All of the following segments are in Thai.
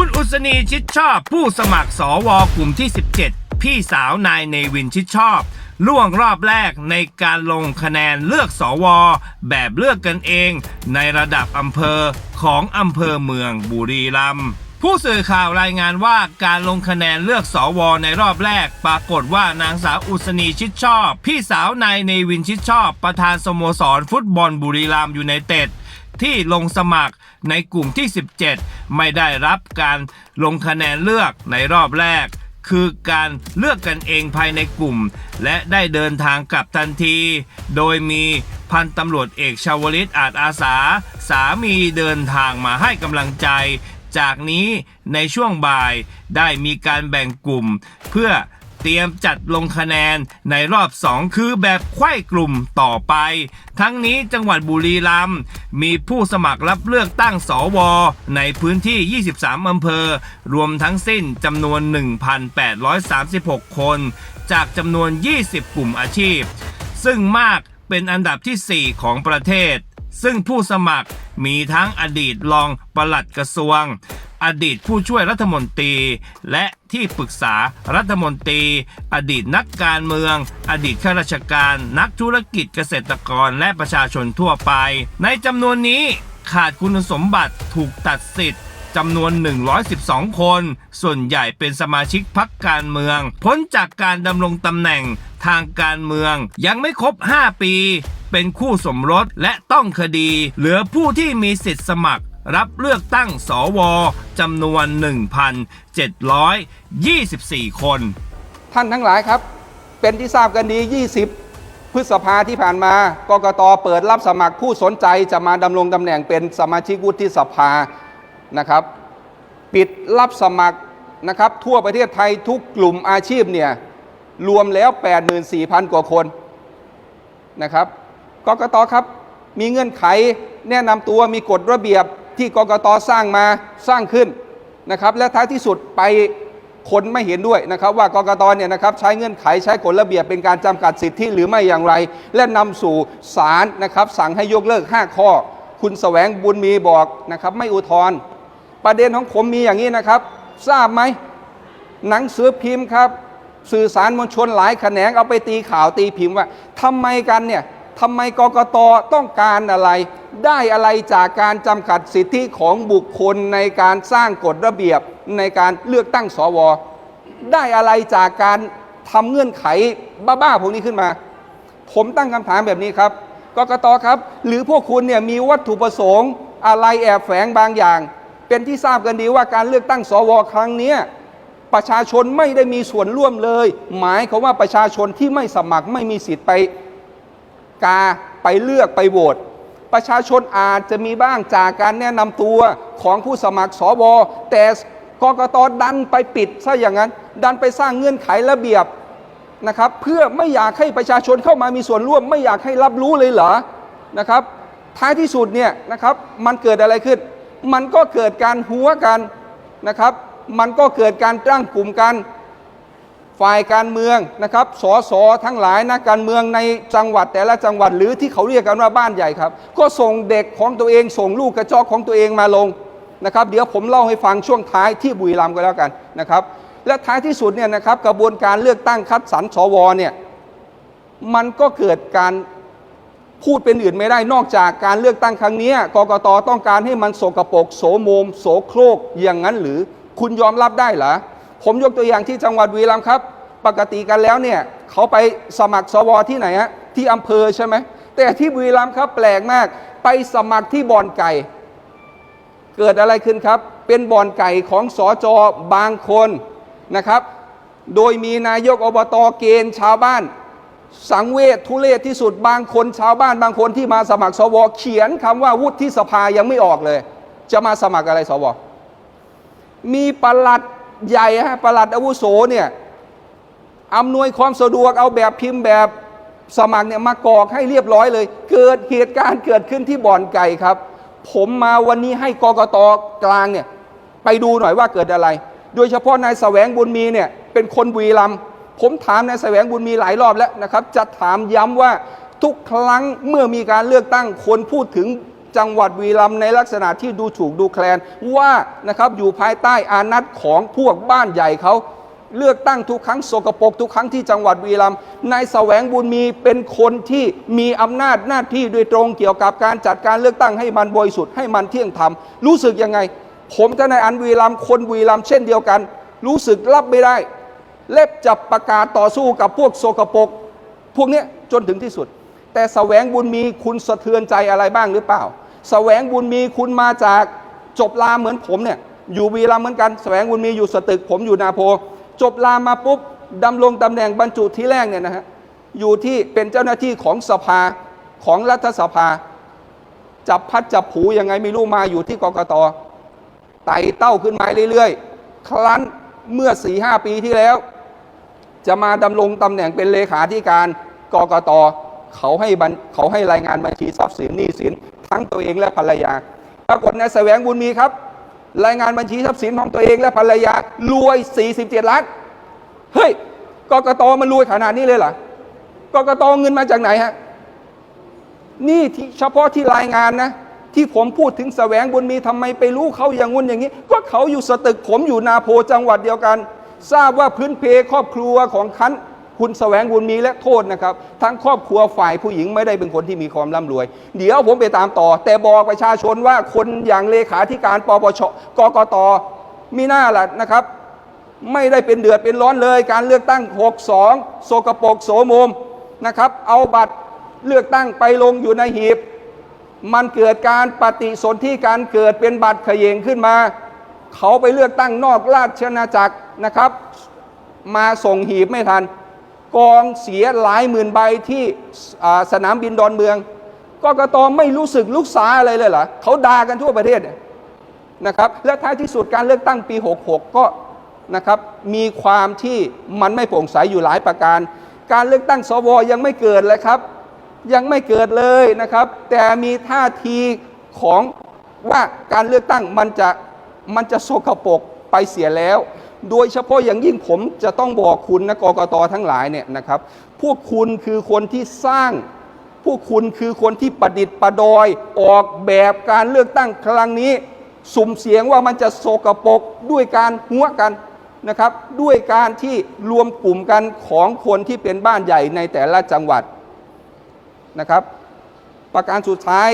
คุณอุศนีชิดชอบผู้สมัครสวกลุ่มที่ 17 พี่สาวนายเนวินชิดชอบ ล่วงรอบแรกในการลงคะแนนเลือกสว แบบเลือกกันเอง ในระดับอำเภอของอำเภอเมืองบุรีรัมย์ ผู้สื่อข่าวรายงานว่าการลงคะแนนเลือกสวในรอบแรก ปรากฏว่านางสาวอุศนีชิดชอบ พี่สาวนายเนวินชิดชอบ ประธานสโมสรฟุตบอลบุรีรัมย์ยูไนเต็ดที่ลงสมัครในกลุ่มที่ 17 ไม่ได้รับการลงคะแนนเลือกในรอบแรก คือการเลือกกันเองภายในกลุ่ม และได้เดินทางกลับทันที โดยมีพันตำรวจเอกชาวลิตอาจอาสา สามีเดินทางมาให้กำลังใจ จากนี้ในช่วงบ่ายได้มีการแบ่งกลุ่ม เพื่อเตรียมจัดลงคะแนนในรอบ 2 คือแบบไข้กลุ่มต่อไป ทั้งนี้จังหวัดบุรีรัมย์มีผู้สมัครรับเลือกตั้งสว ในพื้นที่ 23 อำเภอ รวมทั้งสิ้นจำนวน 1,836 คน จากจำนวน 20 กลุ่มอาชีพ ซึ่งมากเป็นอันดับที่ 4 ของประเทศ ซึ่งผู้สมัครมีทั้งอดีตรองปลัดกระทรวง อดีตผู้ช่วยรัฐมนตรี และที่ปรึกษารัฐมนตรี อดีตนักการเมือง อดีตข้าราชการ นักธุรกิจเกษตรกรและประชาชนทั่วไป ในจำนวนนี้ขาดคุณสมบัติถูกตัดสิทธิ์จำนวน 112 คน ส่วนใหญ่เป็นสมาชิกพักการเมือง พ้นจากการดำรงตำแหน่งทางการเมืองยังไม่ครบ 5 ปี เป็นคู่สมรสและต้องคดี เหลือผู้ที่มีสิทธิ์สมัคร รับเลือกตั้งสวจำนวน 1,724 คน ท่านทั้งหลายครับ เป็นที่ทราบกันดี 20 พฤษภาที่ผ่านมากกตเปิดรับสมัครผู้สนใจจะมาดำรงตำแหน่งเป็นสมาชิกวุฒิสภานะครับ ปิดรับสมัครนะครับ ทั่วประเทศไทยทุกกลุ่มอาชีพเนี่ยรวมแล้ว 84,000 กว่าคนนะครับ กกตครับ มีเงื่อนไขแนะนำตัวมีกฎระเบียบที่กกตสร้างมาสร้างขึ้นนะครับ และท้ายที่สุดไปคนไม่เห็นด้วยนะครับ ว่ากกตเนี่ยนะครับใช้เงื่อนไขใช้กฎระเบียบเป็นการจำกัดสิทธิหรือไม่อย่างไร และนำสู่ศาลนะครับ สั่งให้ยกเลิก 5 ข้อ คุณแสวงบุญมีบอกนะครับ ไม่อุทธรณ์ประเด็นของผมมีอย่างนี้นะครับ ทราบไหมหนังสือพิมพ์ครับ สื่อสารมวลชนหลายแขนงเอาไปตีข่าวตีพิมพ์ว่าทำไมกันเนี่ย ทำไมกกตต้องการอะไร ได้อะไรจากการจำกัดสิทธิของบุคคลในการสร้างกฎระเบียบในการเลือกตั้งสว ได้อะไรจากการทำเงื่อนไขบ้าๆพวกนี้ขึ้นมา ผมตั้งคำถามแบบนี้ครับกกตครับ หรือพวกคุณเนี่ยมีวัตถุประสงค์อะไรแอบแฝงบางอย่าง เป็นที่ทราบกันดีว่าการเลือกตั้งสวครั้งนี้ประชาชนไม่ได้มีส่วนร่วมเลย หมายความว่าประชาชนที่ไม่สมัครไม่มีสิทธิ์ไป กาไปเลือกไปโหวตประชาชนอาจจะมีบ้างจากการแนะนำตัวของผู้สมัครสวแต่กกตดันไปปิดซะอย่างนั้น ดันไปสร้างเงื่อนไขระเบียบนะครับเพื่อไม่อยากให้ประชาชนเข้ามามีส่วนร่วม ไม่อยากให้รับรู้เลยเหรอนะครับ ท้ายที่สุดเนี่ยนะครับมันเกิดอะไรขึ้น มันก็เกิดการหัวกันนะครับ มันก็เกิดการตั้งกลุ่มกัน ฝ่ายการเมืองนะครับ สสทั้งหลายนะการเมืองในจังหวัดแต่ละจังหวัดหรือที่เขาเรียกกันว่าบ้านใหญ่ครับ ก็ส่งเด็กของตัวเองส่งลูกกระจอกของตัวเองมาลงนะครับ เดี๋ยวผมเล่าให้ฟังช่วงท้ายที่บุรีรัมย์ก็แล้วกันนะครับ และท้ายที่สุดเนี่ยนะครับกระบวนการเลือกตั้งคัดสรรสวเนี่ยมันก็เกิดการพูดเป็นอื่นไม่ได้นอกจากการเลือกตั้งครั้งนี้กกตต้องการให้มันโสกโปกโสโมม โสโครกอย่างนั้นหรือคุณยอมรับได้หรอ ผมยกตัวอย่างที่จังหวัดบุรีรัมย์ครับ ปกติกันแล้วเนี่ยเขาไปสมัครสวที่ไหนฮะที่อำเภอใช่ไหมแต่ที่บุรีรัมย์ครับแปลกมาก ไปสมัครที่บ่อนไก่ เกิดอะไรขึ้นครับ เป็นบ่อนไก่ของสอจอบางคนนะครับ โดยมีนายกอบตเกณฑ์ชาวบ้าน สังเวชทุเลศที่สุดบางคนชาวบ้านบางคนที่มาสมัครสวเขียนคำว่าวุฒิสภายังไม่ออกเลย จะมาสมัครอะไรสวมีประหลัด ใหญ่ฮะประหลัดอาวุโสเนี่ยอำนวยความสะดวกเอาแบบพิมพ์แบบสมัครเนี่ยมากอกให้เรียบร้อยเลย เกิดเหตุการณ์เกิดขึ้นที่บ่อนไก่ครับ ผมมาวันนี้ให้กกตกลางเนี่ยไปดูหน่อยว่าเกิดอะไร โดยเฉพาะนายแสวงบุญมีเนี่ยเป็นคนบุรีรัมย์ผมถามนายแสวงบุญมีหลายรอบแล้วนะครับ จะถามย้ำว่าทุกครั้งเมื่อมีการเลือกตั้งคนพูดถึง จังหวัดวีรัมในลักษณะที่ดูถูกดูแคลนว่านะครับอยู่ภายใต้อานัตของพวกบ้านใหญ่เขาเลือกตั้งทุกครั้งโสกปกทุกครั้งที่จังหวัดวีรัมนายแสวงบุญมีเป็นคนที่มีอำนาจหน้าที่โดยตรงเกี่ยวกับการจัดการเลือกตั้งให้มันบริสุทธิ์ให้มันเที่ยงธรรมรู้สึกยังไง ผมทนายอันวีรัมคนวีรัมเช่นเดียวกัน รู้สึกรับไม่ได้ เล็บจับประกาศต่อสู้กับพวกโสกปกพวกนี้จนถึงที่สุด แต่แสวงบุญมีคุณสะเทือนใจอะไรบ้างหรือเปล่า แสวงบุญมีคุณมาจากจบลาเหมือนผมเนี่ยอยู่วีรัมเหมือนกันแสวงบุญมีอยู่สตึก ผมอยู่นาโพ จบลามาปุ๊บดำรงตำแหน่งบรรจุที่แรกเนี่ยนะฮะอยู่ที่เป็นเจ้าหน้าที่ของสภาของรัฐสภา จับพัดจับผูยังไงไม่รู้มาอยู่ที่กกตไต่เต้าขึ้นมาเรื่อยๆ ครั้นเมื่อ4ีหปีที่แล้ว จะมาดำรงตำแหน่งเป็นเลขาธิการกกต เขาให้บันเขาให้รายงานบัญชีทรัพย์สินหนี้สินทั้งตัวเองและภรรยา ปรากฏนายแสวงบุญมีครับ รายงานบัญชีทรัพย์สินของตัวเองและภรรยารวย 47 ล้าน เฮ้ยกกตมันรวยขนาดนี้เลยเหรอกกตเงินมาจากไหนฮะ นี่เฉพาะที่รายงานนะ ที่ผมพูดถึงแสวงบุญมีทำไมไปรู้เขาอย่างงุ้นอย่างนี้ ก็เขาอยู่สตึกผมอยู่นาโพจังหวัดเดียวกัน ทราบว่าพื้นเพครอบครัวของคัน คุณแสวงบุญมีและโทษนะครับ ทั้งครอบครัวฝ่ายผู้หญิงไม่ได้เป็นคนที่มีความร่ำรวย เดี๋ยวผมไปตามต่อ แต่บอกประชาชนว่าคนอย่างเลขาธิการปปชกกตมีหน้าล่ะนะครับ ไม่ได้เป็นเดือดเป็นร้อนเลย การเลือกตั้ง 62 โสกโปกโสมมนะครับ เอาบัตรเลือกตั้งไปลงอยู่ในหีบ มันเกิดการปฏิสนธิการเกิดเป็นบัตรขยงขึ้นมา เขาไปเลือกตั้งนอกราชอาณาจักรนะครับ มาส่งหีบไม่ทัน กองเสียหลายหมื่นใบที่สนามบินดอนเมืองกกตไม่รู้สึกลุกษาอะไรเลยเหรอเขาด่ากันทั่วประเทศเนี่ยนะครับและท้ายที่สุดการเลือกตั้งปี 66 ก็นะครับมีความที่มันไม่โปร่งใสอยู่หลายประการ การเลือกตั้งสวยังไม่เกิดเลยครับ ยังไม่เกิดเลยนะครับ แต่มีท่าทีของว่าการเลือกตั้งมันจะมันจะโสกปรกไปเสียแล้ว โดยเฉพาะอย่างยิ่งผมจะต้องบอกคุณนะกกตทั้งหลายเนี่ยนะครับ พวกคุณคือคนที่สร้าง พวกคุณคือคนที่ประดิษฐ์ประดอย ออกแบบการเลือกตั้งครั้งนี้ สุ่มเสียงว่ามันจะโสกปรกด้วยการหัวกันนะครับ ด้วยการที่รวมกลุ่มกันของคนที่เป็นบ้านใหญ่ในแต่ละจังหวัดนะครับ ประการสุดท้าย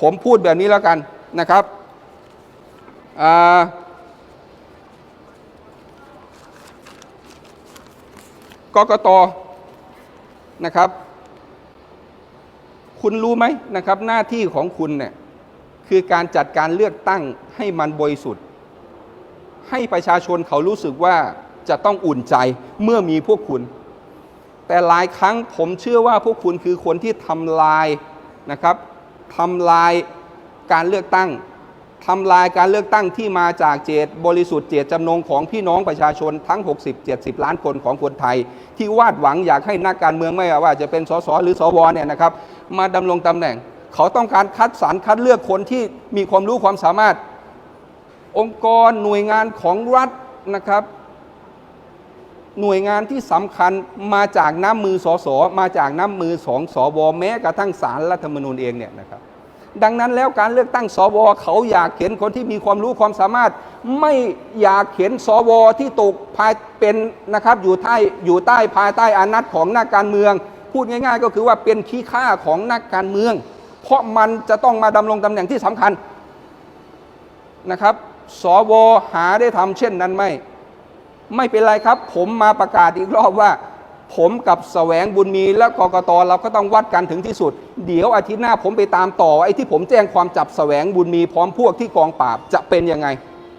ผมพูดแบบนี้แล้วกันนะครับอ่า กกตนะครับ คุณรู้ไหมนะครับ หน้าที่ของคุณเนี่ยคือการจัดการเลือกตั้งให้มันบริสุทธิ์ ให้ประชาชนเขารู้สึกว่าจะต้องอุ่นใจเมื่อมีพวกคุณ แต่หลายครั้งผมเชื่อว่าพวกคุณคือคนที่ทำลายนะครับทำลายการเลือกตั้ง ทำลายการเลือกตั้งที่มาจากเจตบริสุทธิ์เจตจำนงของพี่น้องประชาชนทั้ง 60-70 ล้านคนของคนไทย ที่วาดหวังอยากให้นักการเมืองไม่ว่าจะเป็นสสหรือสวเนี่ยนะครับมาดำรงตำแหน่ง เขาต้องการคัดสรรคัดเลือกคนที่มีความรู้ความสามารถ องค์กรหน่วยงานของรัฐนะครับหน่วยงานที่สำคัญมาจากน้ำมือสสมาจากน้ำมือสองสวแม้กระทั่งสารรัฐธรรมนูญเองเนี่ยนะครับ ดังนั้นแล้วการเลือกตั้งสวเขาอยากเห็นคนที่มีความรู้ความสามารถ ไม่อยากเห็นสวที่ตกภายเป็นนะครับอยู่ใต้อยู่ใต้ภายใต้อานัตของนักการเมือง พูดง่าย ๆ ก็คือว่าเป็นขี้ข้าของนักการเมือง เพราะมันจะต้องมาดำรงตำแหน่งที่สำคัญนะครับสวหาได้ทำเช่นนั้นไหมไม่เป็นไรครับ ผมมาประกาศอีกรอบว่า ผมกับแสวงบุญมีและกกตเราก็ต้องวัดกันถึงที่สุด เดี๋ยวอาทิตย์หน้าผมไปตามต่อไอ้ที่ผมแจ้งความจับแสวงบุญมีพร้อมพวกที่กองปราบจะเป็นยังไง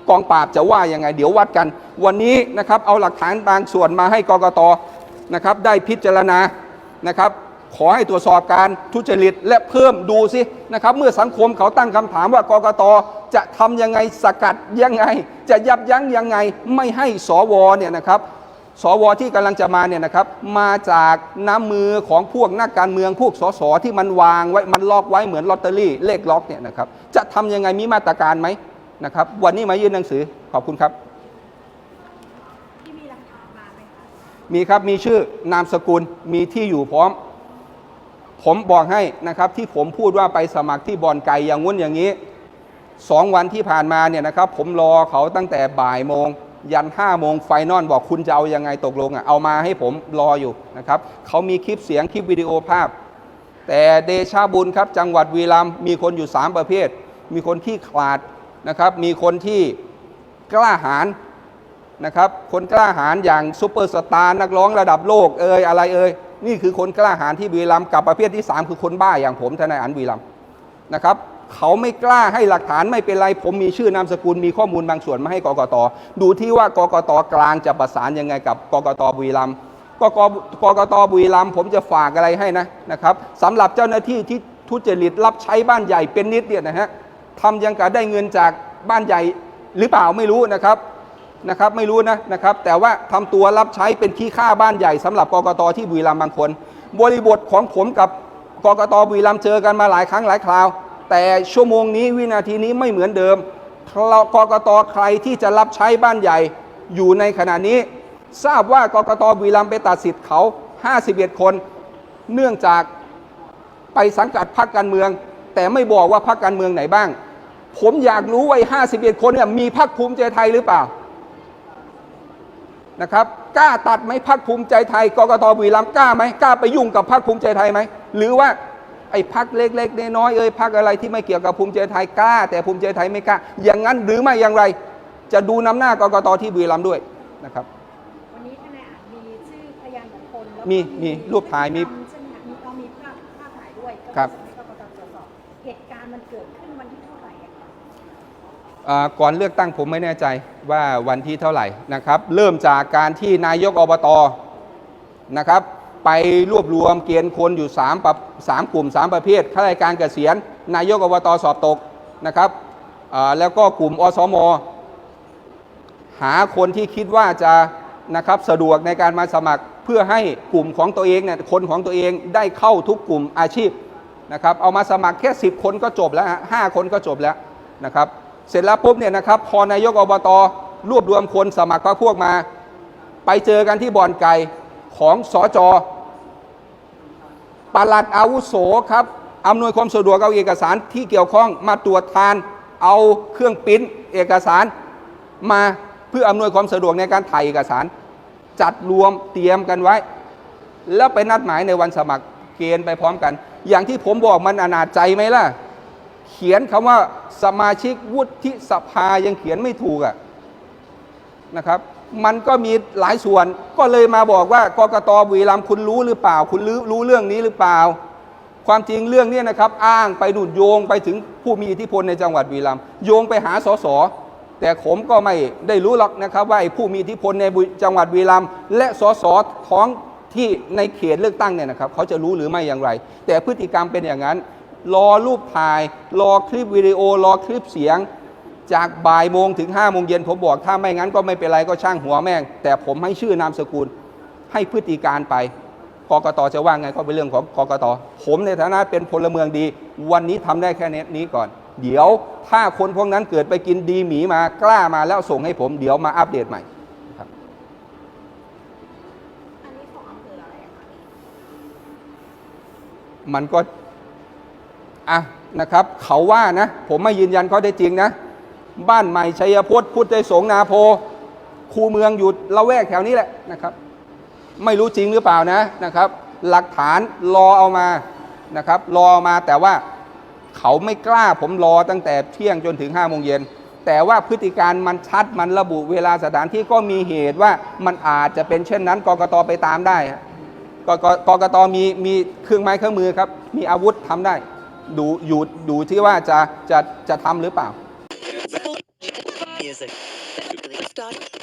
กองปราบจะว่ายังไง เดี๋ยววัดกัน วันนี้นะครับเอาหลักฐานบางส่วนมาให้กกตนะครับได้พิจารณานะครับขอให้ตรวจสอบการทุจริตและเพิ่มดูสินะครับเมื่อสังคมเขาตั้งคำถามว่ากกตจะทำยังไงสกัดยังไง จะยับยั้งยังไง ไม่ให้สวเนี่ยนะครับ สวที่กำลังจะมาเนี่ยนะครับมาจากน้ำมือของพวกนักการเมืองพวกสสที่มันวางไว้มันล็อกไว้เหมือนลอตเตอรี่เลขล็อกเนี่ยนะครับจะทำยังไงมีมาตรการไหมนะครับ วันนี้มายื่นหนังสือขอบคุณครับที่มีหลักฐานมาไหมคะมีครับมีชื่อนามสกุลมีที่อยู่พร้อม ผมบอกให้นะครับที่ผมพูดว่าไปสมัครที่บอนไก่อย่างงุ้นอย่างนี้สองวันที่ผ่านมาเนี่ยนะครับ ผมรอเขาตั้งแต่บ่ายโมง ยันห้าโมงไฟนอลบอกคุณจะเอายังไงตกลงอะเอามาให้ผมรออยู่นะครับเขามีคลิปเสียงคลิปวิดีโอภาพ แต่เดชาบุญครับจังหวัดวีรัมมีคนอยู่ 3 ประเภท มีคนที่ขลาดนะครับมีคนที่กล้าหาญนะครับคนกล้าหาญอย่างซูเปอร์สตาร์นักร้องระดับโลกเอ่ยอะไรเอ่ยนี่คือคนกล้าหาญที่วีรัมกับประเภทที่ 3 คือคนบ้าอย่างผมทนายอันวีรัมนะครับ เขาไม่กล้าให้หลักฐานไม่เป็นไร ผมมีชื่อนามสกุลมีข้อมูลบางส่วนมาให้กกต ดูที่ว่ากกตกลางจะประสานยังไงกับกกตบุรีรัมย์กกกกตบุรีรัมย์ผมจะฝากอะไรให้นะนะครับสำหรับเจ้าหน้าที่ที่ทุจริตรับใช้บ้านใหญ่เป็นนิดเนี่ยนะฮะทำยังกะได้เงินจากบ้านใหญ่หรือเปล่าไม่รู้นะครับนะครับไม่รู้นะนะครับแต่ว่าทำตัวรับใช้เป็นขี้ข้าบ้านใหญ่สำหรับกกตที่บุรีรัมย์บางคน บริบทของผมกับกกตบุรีรัมย์เจอกันมาหลายครั้งหลายคราว แต่ชั่วโมงนี้วินาทีนี้ไม่เหมือนเดิมเรากกตใครที่จะรับใช้บ้านใหญ่อยู่ในขณะนี้ ทราบว่ากกตบุรีรัมย์ไปตัดสิทธิ์เขา 51 คน เนื่องจากไปสังกัดพรรคการเมือง แต่ไม่บอกว่าพรรคการเมืองไหนบ้าง ผมอยากรู้ว่าไอ้51 คนเนี่ยมีพรรคภูมิใจไทยหรือเปล่านะครับกล้าตัดไหมพรรคภูมิใจไทยกกตบุรีรัมย์กล้าไหมกล้าไปยุ่งกับพรรคภูมิใจไทยไหมหรือว่า ไอ้พรรคเล็กๆน้อยๆเอ้ยพรรคอะไรที่ไม่เกี่ยวกับภูมิใจไทยกล้า แต่ภูมิใจไทยไม่กล้า อย่างนั้นหรือไม่อย่างไร จะดูน้ำหน้ากกตที่บุรีรัมย์ด้วยนะครับ วันนี้ทนายอาจมีชื่อพยานบุคคลแล้วก็มีมีรูปถ่ายมีใช่ไหมคะมีเรามีภาพภาพถ่ายด้วยก็ครับส่งให้กกตตรวจสอบเหตุการณ์มันเกิดขึ้นวันที่เท่าไหร่อะคะอ่าก่อนเลือกตั้งผมไม่แน่ใจว่าวันที่เท่าไหร่นะครับ เริ่มจากการที่นายกอบตนะครับ ไปรวบรวมเกณฑ์คนอยู่3ประสามกลุ่ม 3 ประเภทข้าราชการเกษียณ นายกอบตสอบตกนะครับแล้วก็กลุ่มอสม หาคนที่คิดว่าจะนะครับสะดวกในการมาสมัครเพื่อให้กลุ่มของตัวเองเนี่ยคนของตัวเองได้เข้าทุกกลุ่มอาชีพนะครับเอามาสมัครแค่ 10 คนก็จบแล้วห้าคนก็จบแล้วนะครับเสร็จแล้วปุ๊บเนี่ยนะครับพอนายกอบตรวบรวมคนสมัครพรรคพวกมา ไปเจอกันที่บ่อนไก่ ของสอจอปลัดอาวุโสครับอำนวยความสะดวกเอาเอกสารที่เกี่ยวข้องมาตรวจทาน เอาเครื่องปิ้นเอกสารมาเพื่ออำนวยความสะดวกในการถ่ายเอกสาร จัดรวมเตรียมกันไว้ แล้วไปนัดหมายในวันสมัครเกณฑ์ไปพร้อมกัน อย่างที่ผมบอกมันอนาจใจไหมล่ะ เขียนคำว่าสมาชิกวุฒิสภายังเขียนไม่ถูกอะนะครับ มันก็มีหลายส่วน ก็เลยมาบอกว่ากกตบุรีรัมย์คุณรู้หรือเปล่า คุณรู้รู้เรื่องนี้หรือเปล่า ความจริงเรื่องนี้นะครับ อ้างไปดูดโยงไปถึงผู้มีอิทธิพลในจังหวัดบุรีรัมย์โยงไปหาสสแต่ผมก็ไม่ได้รู้หรอกนะครับ ว่าผู้มีอิทธิพลในจังหวัดบุรีรัมย์และสสท้องที่ในเขตเลือกตั้งเนี่ยนะครับเขาจะรู้หรือไม่อย่างไร แต่พฤติกรรมเป็นอย่างนั้น รอรูปถ่าย รอคลิปวิดีโอ รอคลิปเสียง จากบ่ายโมงถึง5้าโมงเย็นผมบอก ถ้าไม่งั้นก็ไม่เป็นไรก็ช่างหัวแม่ง แต่ผมให้ชื่อนามสกุลให้พฤติการไปกกตจะว่าไงก็เป็นเรื่องของกกตผมในฐานะเป็นพลเมืองดี วันนี้ทำได้แค่นี้ก่อน เดี๋ยวถ้าคนพวกนั้นเกิดไปกินดีหมีมากล้ามาแล้วส่งให้ผม เดี๋ยวมาอัปเดตใหม่ครับอันนี้ของอำเภออะไรอะคะมันก็อะนะครับ เขาว่านะ ผมไม่ยืนยันข้อได้จริงนะ บ้านใหม่ชัยพจน์พุทธสงฆ์นาโพคูเมืองอยู่ละแวกแถวนี้แหละนะครับ ไม่รู้จริงหรือเปล่านะนะครับ หลักฐานรอเอามานะครับรออมาแต่ว่าเขาไม่กล้าผมรอตั้งแต่เที่ยงจนถึง5้าโมงเย็นแต่ว่าพฤติการมันชัดมันระบุเวลาสถานที่ก็มีเหตุว่ามันอาจจะเป็นเช่นนั้นกกตไปตามได้กกกกตมีมีเครื่องไม้เครื่องมือครับ มีอาวุธทำได้ ดูอยู่ดูที่ว่าจะจะจะทำหรือเปล่า left eye.